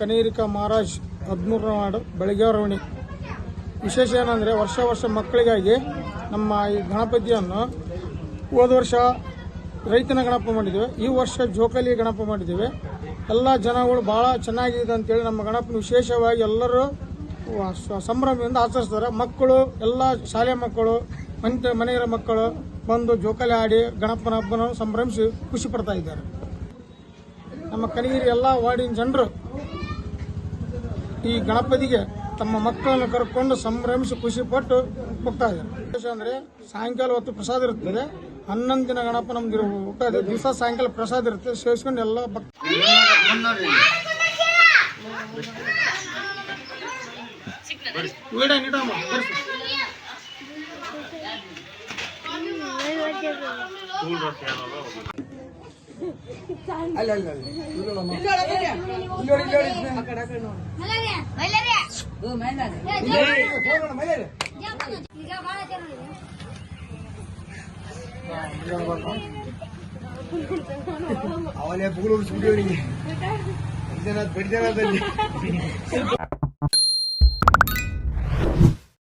ಕನೇರಿಕ ಮಹಾರಾಜ್ ಹದಿಮೂರನೇ ವಾರ್ಡ್ ಬೆಳಗ್ಗೆವರವಣಿ ವಿಶೇಷ ಏನಂದರೆ ವರ್ಷ ವರ್ಷ ಮಕ್ಕಳಿಗಾಗಿ ನಮ್ಮ ಈ ಗಣಪತಿಯನ್ನು ಹೋದ ವರ್ಷ ರೈತನ ಗಣಪ ಮಾಡಿದ್ದೇವೆ. ಈ ವರ್ಷ ಜೋಕಾಲಿ ಗಣಪ ಮಾಡಿದ್ದೇವೆ. ಎಲ್ಲ ಜನಗಳು ಭಾಳ ಚೆನ್ನಾಗಿದೆ ಅಂತೇಳಿ ನಮ್ಮ ಗಣಪನ ವಿಶೇಷವಾಗಿ ಎಲ್ಲರೂ ಸಂಭ್ರಮದಿಂದ ಆಚರಿಸ್ತಾರೆ. ಮಕ್ಕಳು, ಎಲ್ಲ ಶಾಲೆ ಮಕ್ಕಳು, ಮನೆ ಮನೆಯರ ಮಕ್ಕಳು ಬಂದು ಜೋಕಾಲಿ ಆಡಿ ಗಣಪನ ಹಬ್ಬನ ಸಂಭ್ರಮಿಸಿ ಖುಷಿ ಪಡ್ತಾ ಇದ್ದಾರೆ. ನಮ್ಮ ಕನಗಿರಿ ಎಲ್ಲ ವಾರ್ಡಿನ ಜನರು ಈ ಗಣಪತಿಗೆ ತಮ್ಮ ಮಕ್ಕಳನ್ನು ಕರ್ಕೊಂಡು ಸಂಭ್ರಮಿಸಿ ಖುಷಿ ಪಟ್ಟು ಹೋಗ್ತಾ ಇದ್ದಾರೆ. ವಿಶೇಷ ಅಂದ್ರೆ ಸಾಯಂಕಾಲ ಹೊತ್ತು ಪ್ರಸಾದ ಇರ್ತದೆ ಹನ್ನೊಂದು ದಿನ ಗಣಪ ನಮ್ದು ಹೋಗ್ತಾ ಇದೆ. ದಿವಸ ಸಾಯಂಕಾಲ ಪ್ರಸಾದ ಇರುತ್ತೆ. ಸೇವಿಸ್ಕೊಂಡು ಎಲ್ಲ ಭಕ್ ವಿಡಿಯೋ ನೀಡಮ್ಮ ತೋರ್ಸು. ಅವನೇ ಪುಗಳು ಬಿಡ್ಸ್ಬಿಟ್ಟಿವ್ರಿಗೆ ಬಿಡ್ದೇನ ಬಿಡ್ದೇನದಲ್ಲಿ